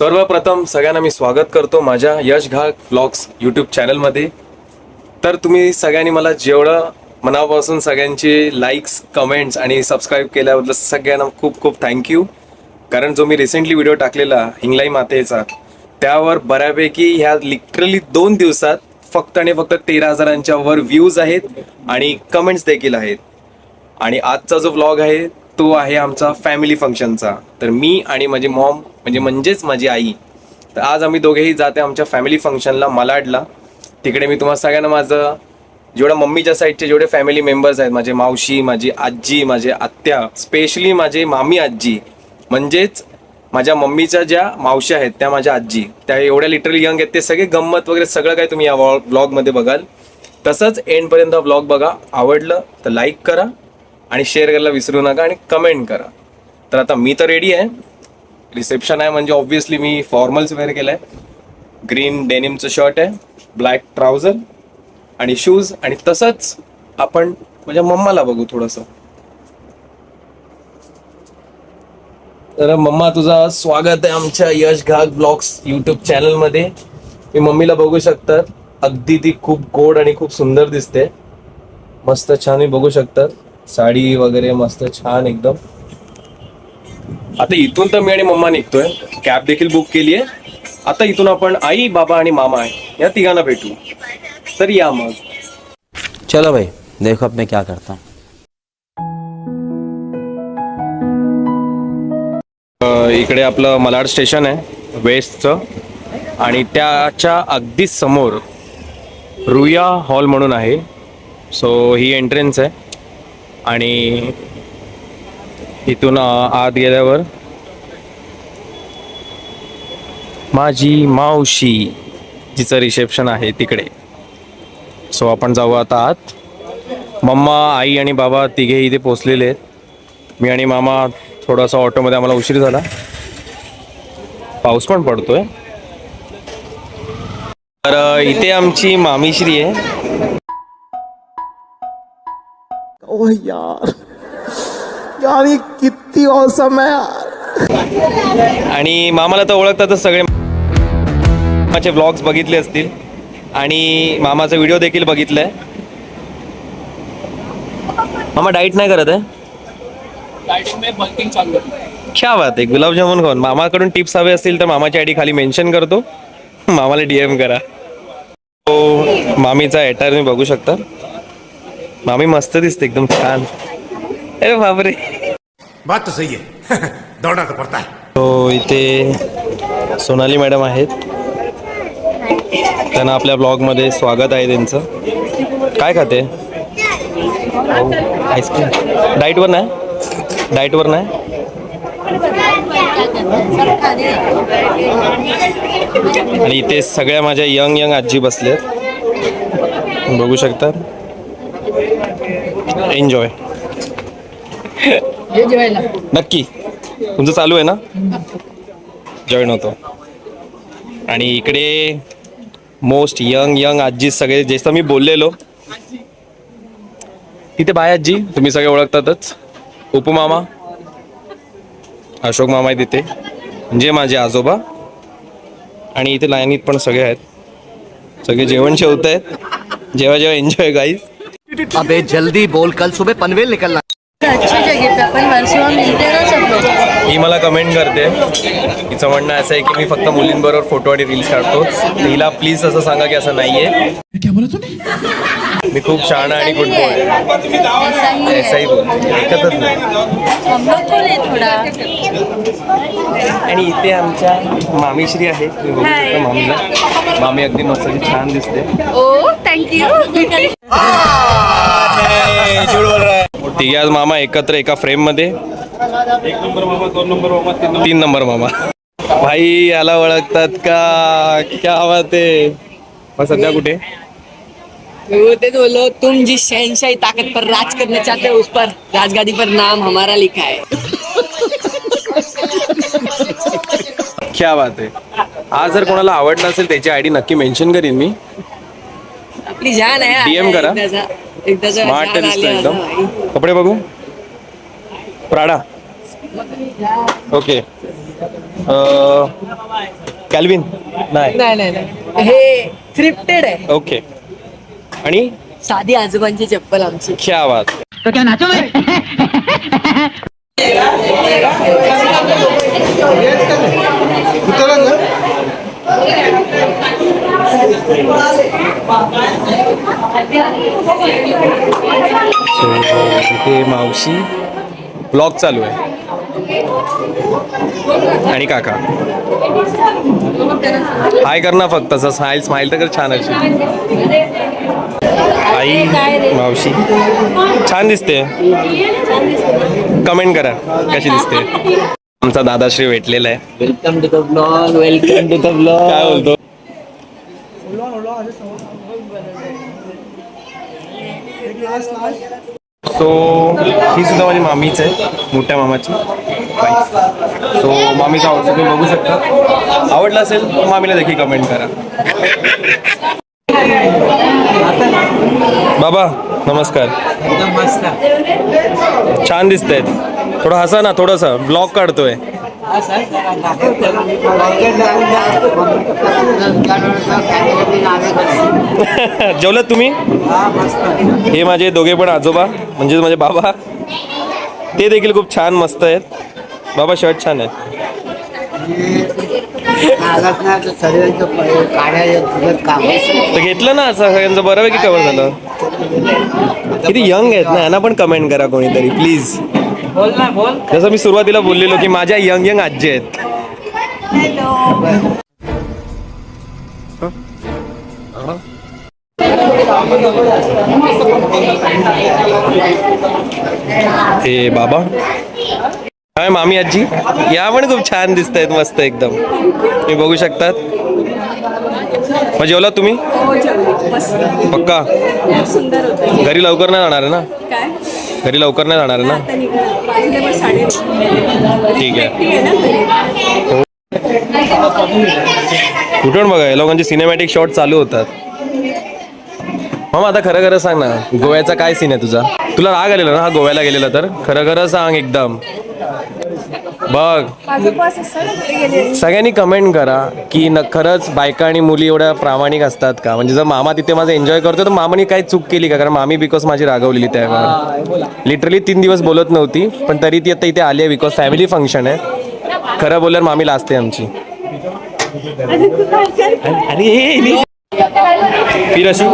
सर्वप्रथम सगळ्यांना मी स्वागत करतो माझ्या यश घाग व्लॉग्स यूट्यूब चॅनलमध्ये तर तुम्ही सगळ्यांनी मला जेवढं मनापासून सगळ्यांची लाईक्स कमेंट्स आणि सबस्क्राईब केल्याबद्दल सगळ्यांना खूप खूप थँक्यू कारण जो मी रिसेंटली व्हिडिओ टाकलेला हिंगलाई मातेचा त्यावर बऱ्यापैकी ह्या लिटरली दोन दिवसात फक्त आणि फक्त तेरा हजारांच्या वर व्ह्यूज आहेत आणि कमेंट्स देखील आहेत. आणि आजचा जो व्लॉग आहे तो आहे आमचा फॅमिली फंक्शनचा तर मी आणि माझी मॉम म्हणजे म्हणजेच माझी आई. तर आज आम्ही दोघेही जाते आमच्या फॅमिली फंक्शनला मलाडला. तिकडे मी तुम्हाला सगळ्यांना माझं जेवढ्या मम्मीच्या साईडचे जेवढे फॅमिली मेंबर्स आहेत माझे मावशी माझी आजी माझे आत्या स्पेशली माझे मामी आजी म्हणजेच माझ्या मम्मीच्या ज्या मावशी आहेत त्या माझ्या आजी. त्या एवढ्या लिटरली यंग आहेत ते सगळे गंमत वगैरे सगळं काही तुम्ही या व्लॉगमध्ये बघाल. तसंच एंडपर्यंत व्लॉग बघा. आवडलं तर लाईक करा आणि शेअर करायला विसरू नका आणि कमेंट करा. तर आता मी तर रेडी आहे. रिसेप्शन आहे म्हणजे ऑब्व्हियसली मी फॉर्मल्स वेअर केलं आहे ग्रीन डेनिमचं शर्ट आहे ब्लॅक ट्राउझर आणि शूज आणि तसंच आपण माझ्या मम्माला बघू थोडंसं. तर मम्मा तुझा स्वागत आहे आमच्या यश घाग ब्लॉग्स युट्यूब चॅनलमध्ये मी मम्मीला बघू शकतात अगदी ती खूप गोड आणि खूप सुंदर दिसते. मस्त छान मी बघू शकतात साडी वगैरे मस्त छान एकदम. आता इथून तर मी आणि मम्मा निघतोय. कॅब देखील बुक केली आहे आता इथून आपण आई बाबा आणि मामा आहे. या तिघांना भेटू. तर या मग. चलो भाई देखो अब मैं क्या करता हूँ. अ, इकडे आपलं मलाड स्टेशन आहे वेस्टचं. आणि त्याच्या अगदी समोर रुया हॉल म्हणून आहे. सो ही एंट्रन्स आहे. आणि इथून आत गेल्यावर. माझी मावशी जिचं रिसेप्शन आहे तिकडे. सो आपण जाऊ आता आत. मम्मा आई आणि बाबा तिघे इथे पोचलेले आहेत. मी आणि मामा थोडासा ऑटोमध्ये आम्हाला उशीर झाला. पाऊस पण पडतोय. तर इथे आमची मामीश्री आहे. ओह यार. ये कितनी औसम है यार. आणि मामाला तर ओळखतातच सगळे मामाचे व्लॉग्स बघितले असतील. आणि मामाचा व्हिडिओ देखील बघितलाय. मामा डाईट नाही करत आहे. है क्या बात आहे गुलाबजामुन खाऊन. मामाकडून टिप्स हवे असतील तर मामाची आयडी खाली मेन्शन करतो. मामाला डीएम करा. तो मामीचा एटायर तुम्ही बघू शकता. मामी मस्त दिसते एकदम छान. अरे बापरे. बात तो सही है। दौड़ना तो पड़ता है। तो इथे सोनाली मॅडम आहेत. त्यांना आपल्या ब्लॉगमध्ये स्वागत आहे त्यांचं. काय खाते? आईस्क्रीम डाईटवर नाही? डाईटवर नाही? आणि इथे सगळ्या माझ्या यंग यंग आजी बसल्यात बघू शकता? एन्जॉय नक्की. तुमचं चालू आहे ना? जॉईन होतो. आणि इकडे मोस्ट यंग यंग आजी सगळे जसं मी बोललेलो. तिथे बाय आजी तुम्ही सगळे ओळखतातच. उपमामा. अशोक मामा आहे तिथे जे माझे आजोबा. आणि इथे लाईनीत पण सगळे आहेत. सगळे जेवण जेवत आहेत जेव्हा जेव्हा एन्जॉय गाईज अबे जल्दी बोल. कल सुबह पनवेल निकलना हैं ना सब लोग ही मला कमेंट करते. तिचं म्हणणं असं आहे की मी फक्त मुलींबरोबर फोटो आणि रील्स काढतो. तर हिला प्लीज असं सांगा की असं नाहीये. मी खूप छान आणि गुड ही है ऐसाही बोलते. ऐकतच नाही. हम लोग को ले थोड़ा. आणि इथे आमच्या मामीश्री आहे. तुम्ही बघू शकता मामीला. मामी अगदी मस्त अशी छान दिसते. ओ थैंक यू तिघे आज मामा एकत्र एका फ्रेममध्ये तीन नंबर मामा. भाई याला ओळखतात का? क्या बात आहे. सध्या कुठे? वो बोलो तुम जिस शहनशाही ताकत पर राज करना चाहते हो उस पर राजगादी पर नाम हमारा लिखा है। क्या बात आहे. आज जर कोणाला आवडलं असेल त्याची आयडी नक्की मेन्शन करीन मी. आपली जान आहे DM करा. स्मार्ट दिसतो आली एकदम. कपडे बघू? प्राडा ओके कॅल्विन नाही. नाही नाही नाही. हे थ्रिफ्टेड आहे. ओके आणि? साधी आजोबांची चप्पल आमची. क्या बात. सो इथे मावशी ब्लॉग चालू आहे. आणि काका. हाय कर ना फक्त असं स्माईल स्माईल तर कर छान अशी. आई मावशी. छान दिसते. कमेंट करा कशी दिसते. आमचा दादाश्री भेटलेला आहे. Welcome to the blog welcome to the blog काय बोलतो? सो ही सुद्धा माझी मामीच आहे मोठ्या मामाची. सो मामीचा आउटफिट तुम्ही बघू शकता. आवडला असेल तर मामीला देखील कमेंट करा. बाबा नमस्कार. छान दिसतंय. थोडं हसा ना थोडंसं. ब्लॉग काढतोय. जेवलात तुम्ही? हे माझे दोघे पण आजोबा म्हणजेच माझे बाबा. ते देखील खूप छान मस्त आहेत. बाबा शर्ट छान आहे तर घेतलं ना असं सगळ्यांचं बऱ्यापैकी कव्हर झालं. किती यंग आहेत ना यांना पण कमेंट करा कोणीतरी प्लीज जसं मी सुरुवातीला बोललेलो की माझ्या यंग यंग आजी आहेत. ए बाबा. काय मामी आजी? या पण खूप छान दिसत आहेत मस्त एकदम. तुम्ही बघू शकतात. मग जेवला. तुम्ही पक्का? घरी लवकर नाही जाणार ना? घरी लवकर नाही जाणार ना? ठीक आहे. कुठून बघा या लोकांचे सिनेमॅटिक शॉट चालू होतात. मामा आता खरं खरं सांग ना गोव्याचा काय सीन आहे तुझा? तुला राग आलेला ना हा गोव्याला गेलेला तर? खरं खरं सांग एकदम. बघ. सगळ्यांनी कमेंट करा की न खरंच बायका आणि मुली एवढ्या प्रामाणिक असतात का? म्हणजे जर मामा तिथे माझा एन्जॉय करतो तर मामाने काही चूक केली का? कारण मामी बिकॉज माझी रागवलेली त्यावेळेला लिटरली तीन दिवस बोलत नव्हती पण तरी ती आता इथे आली आहे बिकॉज फॅमिली फंक्शन आहे. खरं बोलल्यावर मामी लाजते आमची. अरे फिर अशी.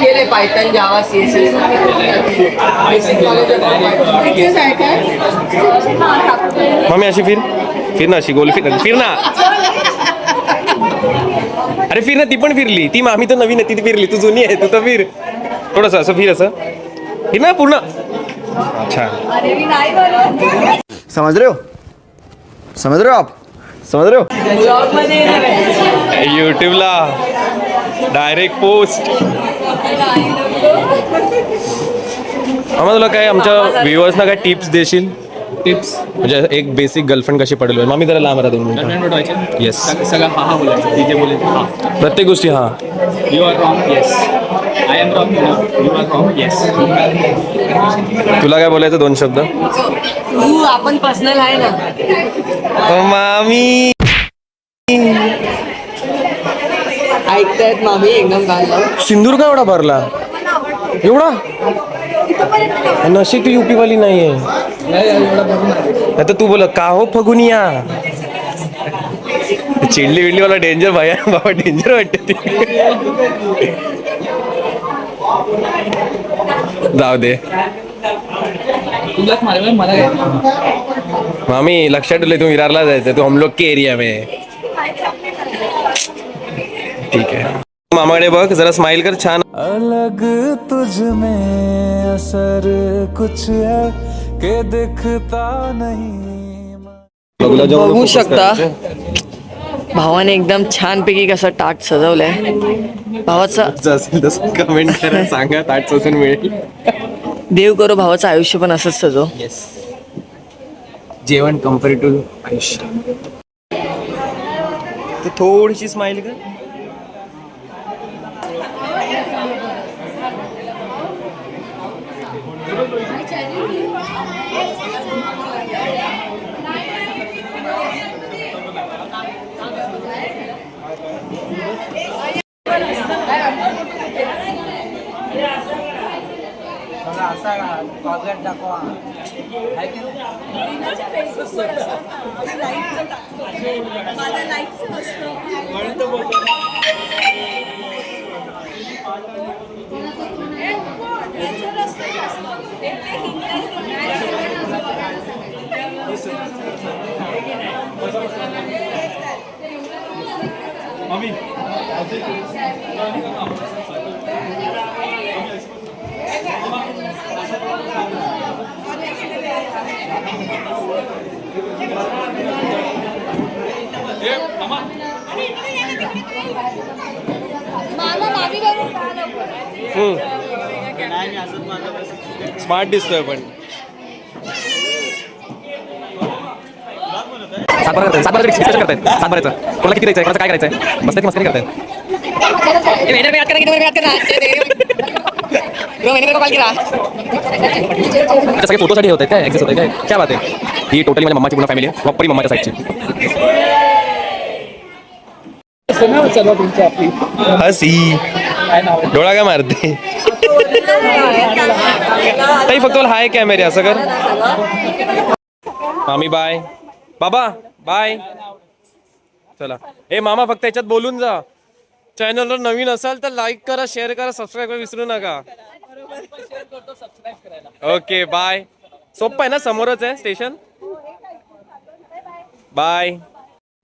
गेले पायथन जावा सीएसएस मामी अशी फिर. फिर ना अशी गोल फिर फिर ना. अरे फिर ना ती पण फिरली. ती मामी तर नवीन आहे ती फिरली. तू जुनी आहे तू तर फिर. थोडस असं फिर असं. फिर ना पूर्ण. अच्छा. समझ रहे हो? समझ रहे हो? आप समझ रहे हो युट्यूबला डायरेक्ट पोस्ट आम्हाला तुला काय आमच्या व्ह्युअर्सना काय टिप्स देशील? टिप्स म्हणजे एक बेसिक गर्लफ्रेंड कशी पडेल मामी जरा लांब राहा दोन मिनिटं. येस सगळं हा हा बोलायचं. तिथे बोलायचं हा. प्रत्येक गोष्टी हा. You are wrong yes I am wrong you are wrong yes तुला काय बोलायचं दोन शब्द? तू आपण पर्सनल आहे ना. मामी. ऐकतायत मामी एकदम गाणं. सिंदूर का एवढा भरला? एवढा? नशीब तू युपी वाली नाहीये. नाही तर तू बोल का हो फगुनिया चिडली विडली मला डेंजर भाया बाबा डेंजर वाटते ती. जाऊ दे. मामी लक्षात ठेवले तू विरारला जायचं तू हम लोग के एरिया में. ठीक आहे. मामाकडे बघ जरा स्माइल कर छान. अलग तुझ में असर कुछ है के दिखता नहीं। बघू शकता. भावाने एकदम छानपैकी कसं ताट सजवलंय. भावाचा जर असेल तसं कमेंट करा सांगा ताट सोसून मिळेल. देव करो भावाचं आयुष्य पण असंच सजव. जेवण कम्पेरेटिव्ह आयुष्य. तर थोडीशी स्माइल कर. स्मार्ट दिसतोय पण सातबारा करताय सातबारा डिस्कशन करतायत. सातबाराचं कोणाला किती द्यायचं कोणाचं काय करायचं बसते की मस्करी करतायत? सगळे फोटोसाठी होत आहेत काय ऍक्सेस होत आहे काय? क्या बात आहे. ही टोटली माझ्या मम्माची पूर्ण फॅमिली आहे. प्रॉपरी मम्माच्या साईडची हसी. डोळा काय मारते? ताई फक्त हाय कॅमेरे असं कर. मामी बाय बाबा बाय चला. ए मामा फक्त याच्यात बोलून जा. चॅनलवर नवीन असाल तर लाईक करा शेअर करा सबस्क्राईब करा विसरू नका. Okay bye. सोप्पं आहे ना समोरच आहे स्टेशन? बाय.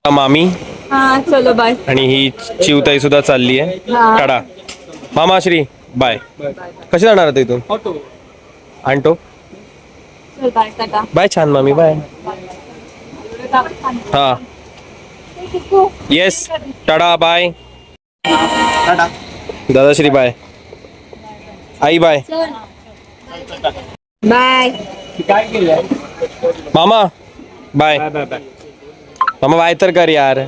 मामी. हाँ चलो बाय. आणि ही चिवताई सुद्धा चालली आहे. टाडा मामा श्री बाय. कशी जाणार आता इथून? आणतो. चल बाय टाटा. बाय छान मामी बाय. हा. Yes tada bye. Dadashri bye. आई बाय. बाय. मामा बाय. मामा बाय तर कर यार.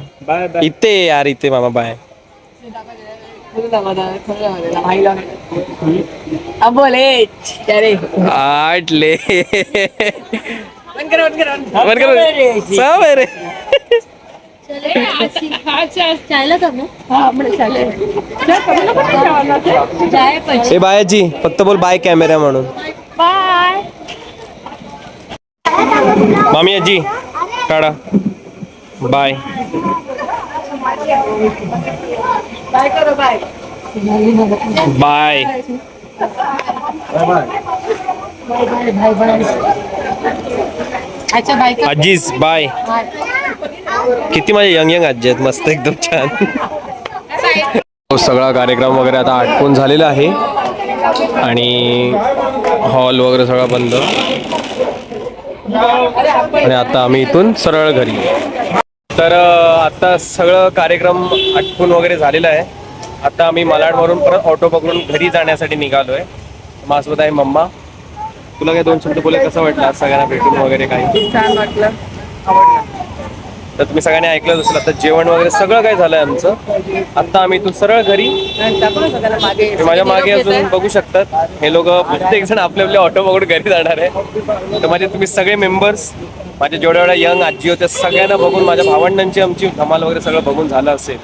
इथे ये यार इथे मामा बाय. अब बोले अरे आटले बंद करो बंद करो. बरं कर. सब आहे रे चायला का मग चाय पण ए बायाजी फक्त बोल बाय कॅमेरा म्हणून. बाय मामी आजी टाळा बाय बाय करो बाय बाय अच्छा बाय आजीस बाय किती माझे यंग यंग आजी आहेत? मस्त एकदम छान. हो, सगळा कार्यक्रम वगैरे आता आटपून झालेला आहे. आणि हॉल वगैरे सगळा बंद. आणि आता आम्ही इथून सरळ घरी. तर आता सगळं कार्यक्रम आटपून वगैरे झालेला आहे. आता आम्ही मलाडवरून परत ऑटो पकडून घरी जाण्यासाठी निघालोय. माझ्यासोबत आहे मम्मा. तुला काय दोन शब्द बोले कसं वाटलं आज सगळ्यांना भेटून वगैरे काही? छान वाटलं. तर तुम्ही सगळ्यांनी ऐकलं असेल आता जेवण वगैरे सगळं काय झालंय आमचं? आता आम्ही इथून सरळ घरी. तुम्ही माझ्या मागे अजून बघू शकतात. हे लोक प्रत्येक जण आपले आपले ऑटो पकडून घरी जाणार आहे. तर माझे तुम्ही सगळे मेंबर्स माझ्या जेवढ्या वेळा यंग आजी होत्या सगळ्यांना बघून माझ्या भावंडांची आमची धमाल वगैरे सगळं बघून झालं असेल.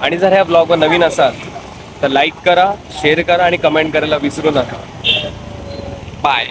आणि जर ह्या ब्लॉगवर नवीन असाल तर लाईक करा शेअर करा आणि कमेंट करायला विसरू नका. बाय